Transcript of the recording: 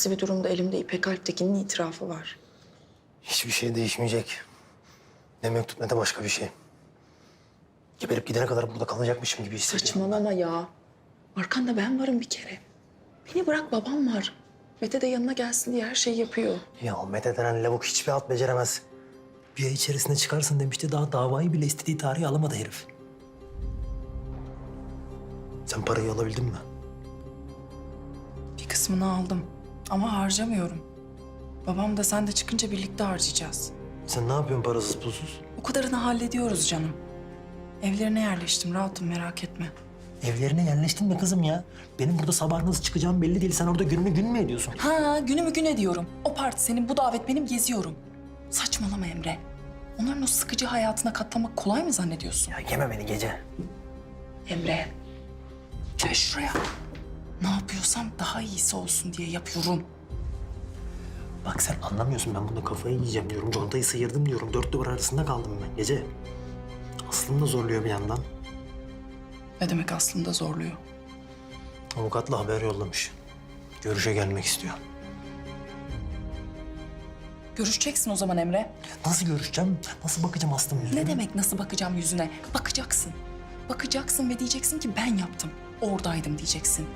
Aksi bir durumda elimde İpek Alptekin'in itirafı var. Hiçbir şey değişmeyecek. Ne mektup ne de başka bir şey. Geberip gidene kadar burada kalacakmışım gibi hissediyorum. Saçmalama ya. Arkanda ben varım bir kere. Beni bırak babam var. Mete de yanına gelsin diye her şeyi yapıyor. Ya Mete denen lavuk hiçbir alt beceremez. Bir ay içerisinde çıkarsın demişti. Daha davayı bile istediği tarihi alamadı herif. Sen parayı alabildin mi? Bir kısmını aldım ama harcamıyorum. Babam da sen de çıkınca birlikte harcayacağız. Sen ne yapıyorsun parasız pulsuz? O kadarını hallediyoruz canım. Evlerine yerleştim rahatım merak etme. Evlerine yerleştin mi kızım ya? Benim burada sabah nasıl çıkacağım belli değil. Sen orada gününü gün mü ediyorsun? Ha günümü güne diyorum. O parti senin bu davet benim geziyorum. Saçmalama Emre. Onların o sıkıcı hayatına katlanmak kolay mı zannediyorsun? Ya yeme beni gece. Emre. Gel şuraya. Ne yapıyorsam daha iyisi olsun diye yapıyorum. Bak sen anlamıyorsun ben bunda kafayı yiyeceğim diyorum. Contayı sıyırdım diyorum. Dört duvar arasında kaldım ben gece. Aslım da zorluyor bir yandan. Ne demek aslında zorluyor. Avukatla haber yollamış. Görüşe gelmek istiyor. Görüşeceksin o zaman Emre. Nasıl görüşeceğim? Nasıl bakacağım Aslım yüzüne? Ne demek nasıl bakacağım yüzüne? Bakacaksın. Bakacaksın ve diyeceksin ki ben yaptım. Oradaydım diyeceksin.